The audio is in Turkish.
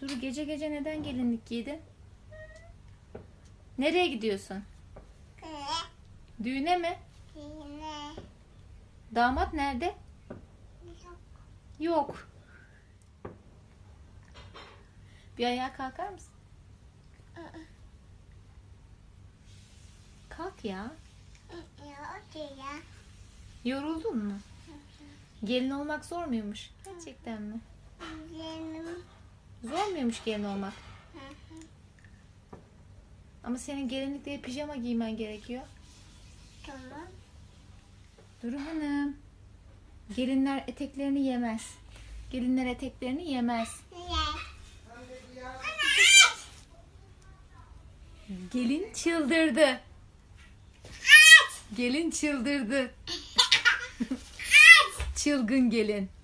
Duru gece gece neden gelinlik giydin? Nereye gidiyorsun? Düğüne mi? Damat nerede? Yok. Bir ayağa kalkar mısın? Kalk ya. Yoruldun mu? Gelin olmak zor muymuş? Gerçekten mi? Zor muymuş gelin olmak? Ama senin gelinlik değil pijama giymen gerekiyor. Tamam. Duru Hanım. Gelinler eteklerini yemez. Gelinler eteklerini yemez. Gelin çıldırdı. Gelin çıldırdı. Çılgın gelin.